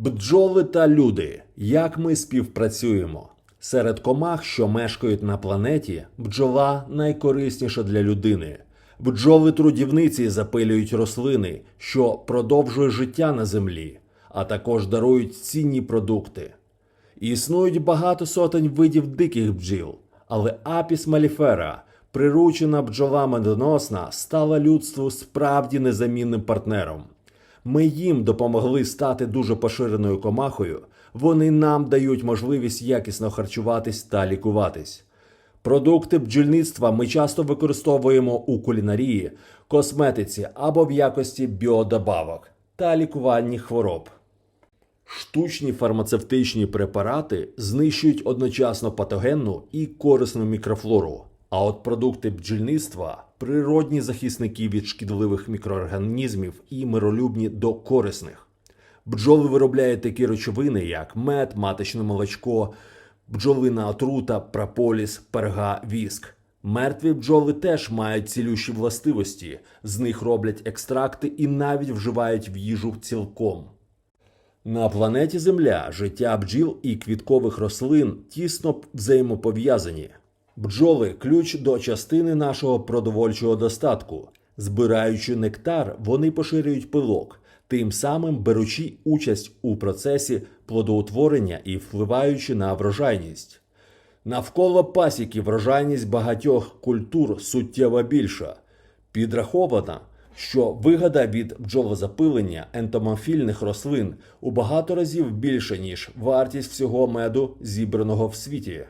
Бджоли та люди. Як ми співпрацюємо? Серед комах, що мешкають на планеті, бджола найкорисніша для людини. Бджоли трудівниці запилюють рослини, що продовжує життя на землі, а також дарують цінні продукти. Існують багато сотень видів диких бджіл, але апіс маліфера, приручена бджола медоносна, стала людству справді незамінним партнером. Ми їм допомогли стати дуже поширеною комахою. Вони нам дають можливість якісно харчуватись та лікуватись. Продукти бджільництва ми часто використовуємо у кулінарії, косметиці або в якості біодобавок та лікуванні хвороб. Штучні фармацевтичні препарати знищують одночасно патогенну і корисну мікрофлору. А от продукти бджільництва природні захисники від шкідливих мікроорганізмів і миролюбні до корисних. Бджоли виробляють такі речовини, як мед, маточне молочко, бджолина отрута, прополіс, перга, віск. Мертві бджоли теж мають цілющі властивості, з них роблять екстракти і навіть вживають в їжу цілком. На планеті Земля життя бджіл і квіткових рослин тісно взаємопов'язані. Бджоли ключ до частини нашого продовольчого достатку. Збираючи нектар, вони поширюють пилок, тим самим беручи участь у процесі плодоутворення і впливаючи на врожайність. Навколо пасіки врожайність багатьох культур суттєво більша. Підраховано, що вигода від бджолозапилення ентомофільних рослин у багато разів більше, ніж вартість всього меду, зібраного в світі.